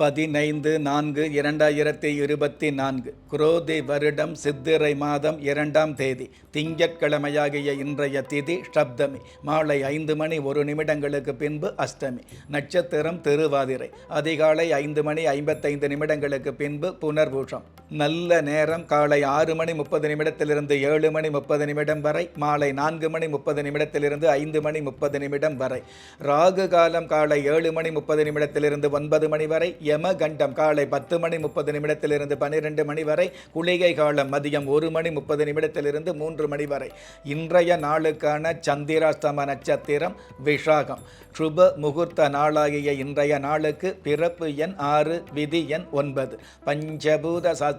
பதினைந்து நான்கு இரண்டாயிரத்தி இருபத்தி நான்கு குரோதி வருடம் சித்திரை மாதம் இரண்டாம் தேதி திங்கட்கிழமையாகிய இன்றைய திதி சப்தமி மாலை ஐந்து மணி ஒரு நிமிடங்களுக்கு பின்பு அஷ்டமி நட்சத்திரம் திருவாதிரை அதிகாலை ஐந்து மணி ஐம்பத்தைந்து நிமிடங்களுக்கு பின்பு புனர்பூஷம் நல்ல நேரம் காலை ஆறு மணி முப்பது நிமிடத்திலிருந்து ஏழு மணி முப்பது நிமிடம் வரை மாலை நான்கு மணி முப்பது நிமிடத்திலிருந்து ஐந்து மணி முப்பது நிமிடம் வரை. ராகு காலம் காலை ஏழு மணி முப்பது நிமிடத்திலிருந்து ஒன்பது மணி வரை யம கண்டம் காலை பத்து மணி முப்பது நிமிடத்திலிருந்து பன்னிரெண்டு மணி வரை குளிகை காலம் மதியம் ஒரு மணி முப்பது நிமிடத்திலிருந்து மூன்று மணி வரை. இன்றைய நாளுக்கான சந்திராஸ்தம நட்சத்திரம் விஷாகம். சுப முகூர்த்த நாளாகிய இன்றைய நாளுக்கு பிறப்பு எண் ஆறு விதி எண் ஒன்பது. பஞ்சபூத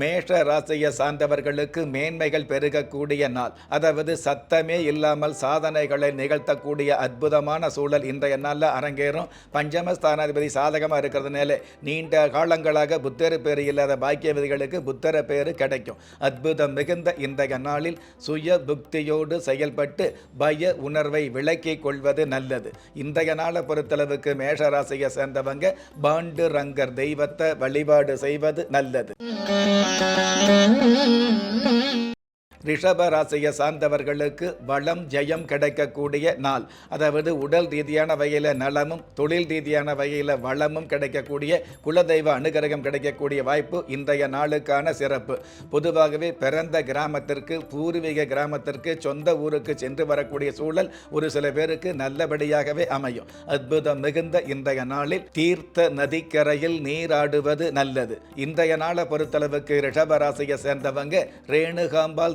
மேஷ ராசியை சார்ந்தவர்களுக்கு மேன்மைகள் பெருகக்கூடிய நாள். அதாவது சத்தமே இல்லாமல் சாதனைகளை நிகழ்த்தக்கூடிய அற்புதமான சூழல் இன்றைய நாளில் அரங்கேறும். பஞ்சமஸ்தானாதிபதி சாதகமாக இருக்கிறதுனால நீண்ட காலங்களாக புத்தர பேர் இல்லாத பாக்கியவதிகளுக்கு புத்தர பேர் கிடைக்கும். அற்புதம் மிகுந்த இன்றைய நாளில் சுய புக்தியோடு செயல்பட்டு பய உணர்வை விளக்கிக் கொள்வது நல்லது. இன்றைய நாளை பொறுத்தளவுக்கு மேஷ ராசியை சேர்ந்தவங்க பாண்டு ரங்கர் தெய்வத்தை வழிபாடு செய்வது நல்லது. Thank you. ராசியை சார்ந்தவர்களுக்கு வளம் ஜெயம் கிடைக்கக்கூடிய நாள். அதாவது உடல் ரீதியான வகையில் நலமும் தொழில் ரீதியான வகையில் வளமும் கிடைக்கக்கூடிய குலதெய்வ அனுகிரகம் கிடைக்கக்கூடிய வாய்ப்பு இன்றைய நாளுக்கான சிறப்பு. பொதுவாகவே பிறந்த கிராமத்திற்கு பூர்வீக கிராமத்திற்கு சொந்த ஊருக்கு சென்று வரக்கூடிய சூழல் ஒரு சில பேருக்கு நல்லபடியாகவே அமையும். அற்புதம் மிகுந்த இன்றைய நாளில் தீர்த்த நதிக்கரையில் நீராடுவது நல்லது. இன்றைய நாளை பொறுத்தளவுக்கு ரிஷபராசியை சேர்ந்தவங்க சேர்ந்தவங்க ரேணுகாம்பாள்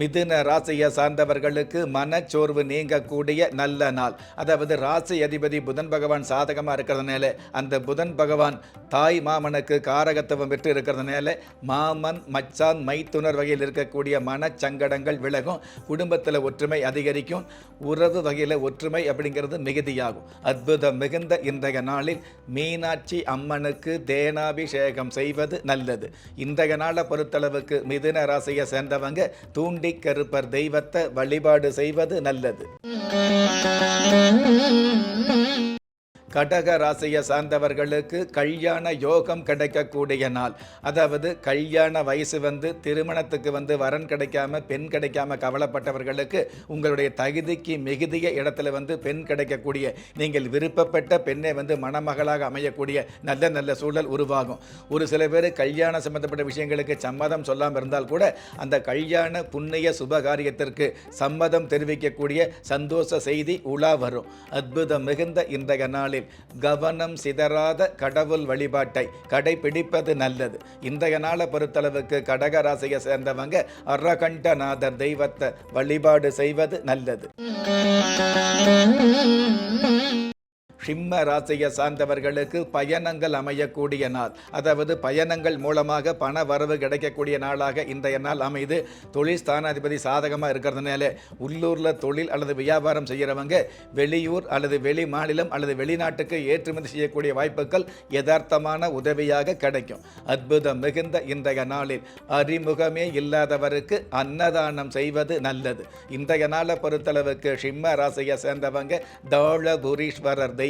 மிதுன ராசியை சார்ந்தவர்களுக்கு மனச்சோர்வு நீங்கக்கூடிய நல்ல நாள். அதாவது ராசி அதிபதி புதன் பகவான் சாதகமாக இருக்கிறதுனால அந்த புதன் பகவான் தாய் மாமனுக்கு காரகத்துவம் பெற்று இருக்கிறதுனால மாமன் மச்சான் மைத்துனர் வகையில் இருக்கக்கூடிய மனச்சங்கடங்கள் விலகும். குடும்பத்தில் ஒற்றுமை அதிகரிக்கும். உறவு வகையில் ஒற்றுமை அப்படிங்கிறது மிகுதியாகும். அற்புதம் மிகுந்த இன்றைய நாளில் மீனாட்சி அம்மனுக்கு தேனாபிஷேகம் செய்வது நல்லது. இன்றைய நாளை பொறுத்தளவுக்கு மிதுன ராசியை சேர்ந்தவங்க தூண்டி கருப்பர் தெய்வத்தை வழிபாடு செய்வது நல்லது. கடக ராசியை சார்ந்தவர்களுக்கு கல்யாண யோகம் கிடைக்கக்கூடிய நாள். அதாவது கல்யாண வயசு வந்து திருமணத்துக்கு வந்து வரன் கிடைக்காம பெண் கிடைக்காம கவலைப்பட்டவர்களுக்கு உங்களுடைய தகுதிக்கு மிகுதிய இடத்துல வந்து பெண் கிடைக்கக்கூடிய நீங்கள் விருப்பப்பட்ட பெண்ணை வந்து மணமகளாக அமையக்கூடிய நல்ல நல்ல சூழல் உருவாகும். ஒரு சில பேர் கல்யாணம் சம்பந்தப்பட்ட விஷயங்களுக்கு சம்மதம் சொல்லாமல் இருந்தால் கூட அந்த கல்யாண புண்ணிய சுபகாரியத்திற்கு சம்மதம் தெரிவிக்கக்கூடிய சந்தோஷ செய்தி உலா வரும். அற்புதம் மிகுந்த இன்றைய நாளில். கவனம் சிதறாத கடவுள் வழிபாட்டை கடைபிடிப்பது நல்லது. இன்றைய நாளை பொறுத்தளவுக்கு கடகராசியை சேர்ந்தவங்க அரகண்டநாதர் தெய்வத்தை வழிபாடு செய்வது நல்லது. சிம்ம ராசியை சார்ந்தவர்களுக்கு பயணங்கள் அமையக்கூடிய நாள். அதாவது பயணங்கள் மூலமாக பண வரவு கிடைக்கக்கூடிய நாளாக இன்றைய நாள் அமைது தொழில் ஸ்தானாதிபதி சாதகமாக இருக்கிறதுனால உள்ளூரில் தொழில் அல்லது வியாபாரம் செய்கிறவங்க வெளியூர் அல்லது வெளி மாநிலம் அல்லது வெளிநாட்டுக்கு ஏற்றுமதி செய்யக்கூடிய வாய்ப்புகள் யதார்த்தமான உதவியாக கிடைக்கும். அற்புதம் மிகுந்த இன்றைய நாளில் அறிமுகமே இல்லாதவருக்கு அன்னதானம் செய்வது நல்லது. இன்றைய நாளை பொறுத்தளவுக்கு சிம்ம ராசியை சேர்ந்தவங்க தாழபுரீஸ்வரர்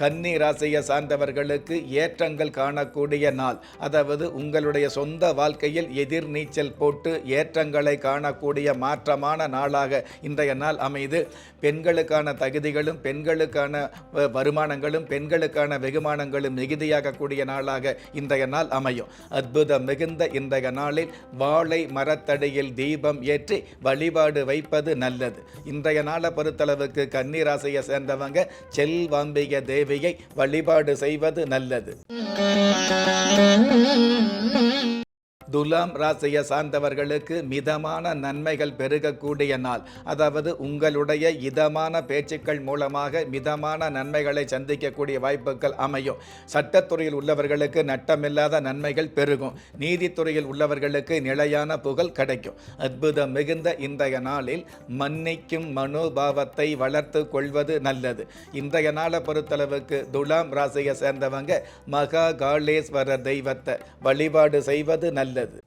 கன்னி ராசியை சார்ந்தவர்களுக்கு ஏற்றங்கள் காணக்கூடிய நாள். அதாவது உங்களுடைய சொந்த வாழ்க்கையில் எதிர்நீச்சல் போட்டு ஏற்றங்களை காணக்கூடிய மாற்றமான நாளாக இன்றைய நாள் அமைது பெண்களுக்கான தகுதிகளும் பெண்களுக்கான வருமானங்களும் பெண்களுக்கான வெகுமானங்களும் மிகுதியாகக்கூடிய நாளாக இன்றைய நாள் அமையும். அற்புதம் மிகுந்த இன்றைய நாளில் வாழை மரத்தடியில் தீபம் ஏற்றி வழிபாடு வைப்பது நல்லது. இன்றைய நாளை பொறுத்தளவுக்கு கன்னி ராசியை சேர்ந்தவங்க தேவ தேவியை வழிபாடு செய்வது நல்லது. துலாம் ராசியை சார்ந்தவர்களுக்கு மிதமான நன்மைகள் பெருகக்கூடிய நாள். அதாவது உங்களுடைய இதமான பேச்சுக்கள் மூலமாக மிதமான நன்மைகளை சந்திக்கக்கூடிய வாய்ப்புகள் அமையும். சட்டத்துறையில் உள்ளவர்களுக்கு நட்டமில்லாத நன்மைகள் பெருகும். நீதித்துறையில் உள்ளவர்களுக்கு நிலையான புகழ் கிடைக்கும். அற்புதம் மிகுந்த இன்றைய நாளில் மன்னிக்கும் மனோபாவத்தை வளர்த்து கொள்வது நல்லது. இன்றைய நாளை பொறுத்தளவுக்கு துலாம் ராசியை சேர்ந்தவங்க மகா காளேஸ்வரர் தெய்வத்தை வழிபாடு செய்வது நல்லது. கிடையாது.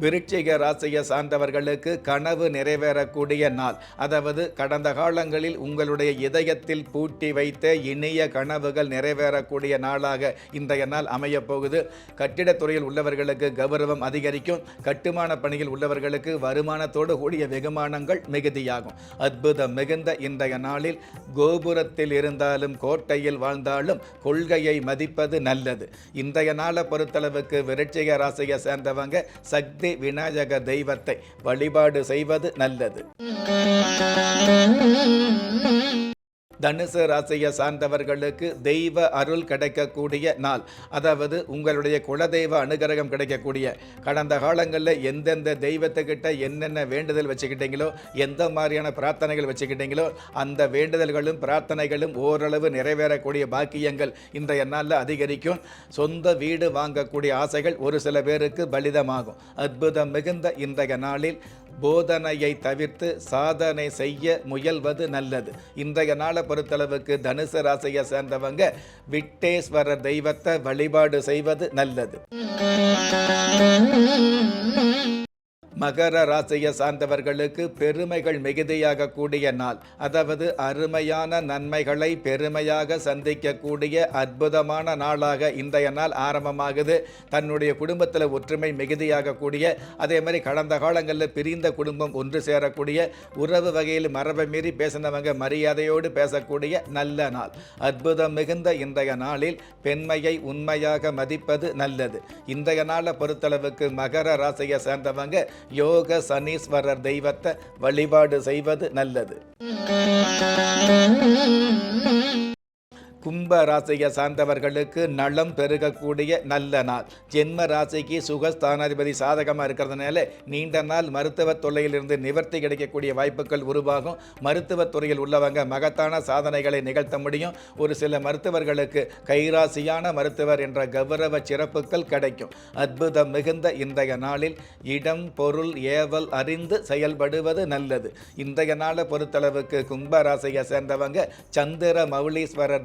விருட்சிக ராசியை சார்ந்தவர்களுக்கு கனவு நிறைவேறக்கூடிய நாள். அதாவது கடந்த காலங்களில் உங்களுடைய இதயத்தில் பூட்டி வைத்த இனிய கனவுகள் நிறைவேறக்கூடிய நாளாக இன்றைய நாள் அமையப்போகுது கட்டிடத்துறையில் உள்ளவர்களுக்கு கௌரவம் அதிகரிக்கும். கட்டுமான பணியில் உள்ளவர்களுக்கு வருமானத்தோடு கூடிய வெகுமானங்கள் மிகுதியாகும். அற்புதம் மிகுந்த இன்றைய நாளில் கோபுரத்தில் இருந்தாலும் கோட்டையில் வாழ்ந்தாலும் கொள்கையை மதிப்பது நல்லது. இன்றைய நாளை பொறுத்தளவுக்கு விருட்சிக ராசியை சேர்ந்தவங்க சக்தி விநாயக தெய்வத்தை வழிபாடு செய்வது நல்லது. தனுசு ராசியை சார்ந்தவர்களுக்கு தெய்வ அருள் கிடைக்கக்கூடிய நாள். அதாவது உங்களுடைய குலதெய்வ அனுகிரகம் கிடைக்கக்கூடிய. கடந்த காலங்களில் எந்தெந்த தெய்வத்துக்கிட்ட என்னென்ன வேண்டுதல் வச்சுக்கிட்டீங்களோ எந்த மாதிரியான பிரார்த்தனைகள் வச்சுக்கிட்டீங்களோ அந்த வேண்டுதல்களும் பிரார்த்தனைகளும் ஓரளவு நிறைவேறக்கூடிய பாக்கியங்கள் இன்றைய நாளில் அதிகரிக்கும். சொந்த வீடு வாங்கக்கூடிய ஆசைகள் ஒரு சில பேருக்கு பலிதமாகும். அற்புதம் மிகுந்த இன்றைய நாளில் போதனையை தவிர்த்து சாதனை செய்ய முயல்வது நல்லது. இன்றைய நாளை பொறுத்தளவுக்கு தனுசு ராசியை சேர்ந்தவங்க விட்டேஸ்வரர் தெய்வத்தை வழிபாடு செய்வது நல்லது. மகர ராசியை சார்ந்தவர்களுக்கு பெருமைகள் மிகுதியாக கூடிய நாள். அதாவது அருமையான நன்மைகளை பெருமையாக சந்திக்கக்கூடிய அற்புதமான நாளாக இன்றைய நாள் ஆரம்பமாகுது. தன்னுடைய குடும்பத்தில் ஒற்றுமை மிகுதியாக கூடிய அதே மாதிரி கடந்த காலங்களில் பிரிந்த குடும்பம் ஒன்று சேரக்கூடிய உறவு வகையில் மரபை மீறி பேசினவங்க மரியாதையோடு பேசக்கூடிய நல்ல நாள். அற்புதம் மிகுந்த இன்றைய நாளில் பெண்மையை உண்மையாக மதிப்பது நல்லது. இன்றைய நாளை பொறுத்தளவுக்கு மகர ராசியை சேர்ந்தவங்க யோக சனீஸ்வரர் தெய்வத்தை வழிபாடு செய்வது நல்லது. கும்ப ராசியை சார்ந்தவர்களுக்கு நலம் பெருகக்கூடிய நல்ல நாள். ஜென்ம ராசிக்கு சுகஸ்தானாதிபதி சாதகமாக இருக்கிறதுனால நீண்ட நாள் மருத்துவ தொல்லையிலிருந்து நிவர்த்தி கிடைக்கக்கூடிய வாய்ப்புகள் உருவாகும். மருத்துவத் துறையில் உள்ளவங்க மகத்தான சாதனைகளை நிகழ்த்த முடியும். ஒரு சில மருத்துவர்களுக்கு கைராசியான மருத்துவர் என்ற கௌரவ சிறப்புகள் கிடைக்கும். அற்புதம் மிகுந்த இன்றைய நாளில் இடம் பொருள் ஏவல் அறிந்து செயல்படுவது நல்லது. இன்றைய நாளை பொறுத்தளவுக்கு கும்ப ராசியை சேர்ந்தவங்க சந்திர மௌலீஸ்வரர்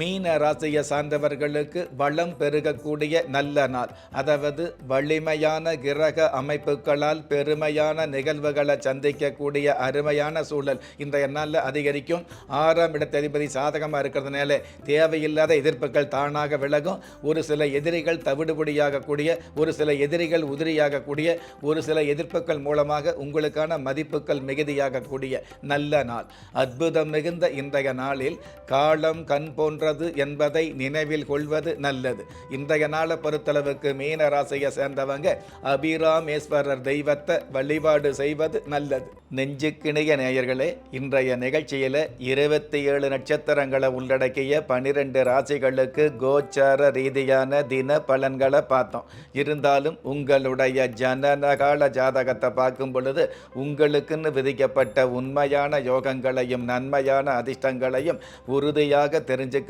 மீன ராசியை சார்ந்தவர்களுக்கு வளம் பெருகக்கூடிய நல்ல நாள். அதாவது வலிமையான கிரக அமைப்புகளால் பெருமையான நிகழ்வுகளை சந்திக்கக்கூடிய அருமையான சூழல் இன்றைய நாளில் அதிகரிக்கும். ஆறாம் இடத்ததிபதி சாதகமாக இருக்கிறதுனால தேவையில்லாத எதிர்ப்புகள் தானாக விலகும். ஒரு சில எதிரிகள் தவிடுபடியாகக்கூடிய ஒரு சில எதிரிகள் உதிரியாகக்கூடிய ஒரு சில எதிர்ப்புகள் மூலமாக உங்களுக்கான மதிப்புகள் மிகுதியாகக்கூடிய நல்ல நாள். அற்புதம் மிகுந்த இன்றைய நாளில் காலம் கண் போன்ற வருகிறது என்பதை நினைவில் கொள்வது நல்லது. இன்றைய நாளை பொறுத்தளவுக்கு மீன ராசியை சேர்ந்தவங்க அபிராமேஸ்வரர் தெய்வத்தை வழிபாடு செய்வது நல்லது. நெஞ்சுக்கிணைய நேயர்களே இன்றைய நிகழ்ச்சியில் இருபத்தி ஏழு நட்சத்திரங்களை உள்ளடக்கிய பனிரெண்டு ராசிகளுக்கு கோச்சார ரீதியான தின பலன்களை பார்த்தோம். இருந்தாலும் உங்களுடைய ஜனனகால ஜாதகத்தை பார்க்கும் பொழுது உங்களுக்குன்னு விதிக்கப்பட்ட உண்மையான யோகங்களையும் நன்மையான அதிர்ஷ்டங்களையும் உறுதியாக தெரிஞ்சுக்க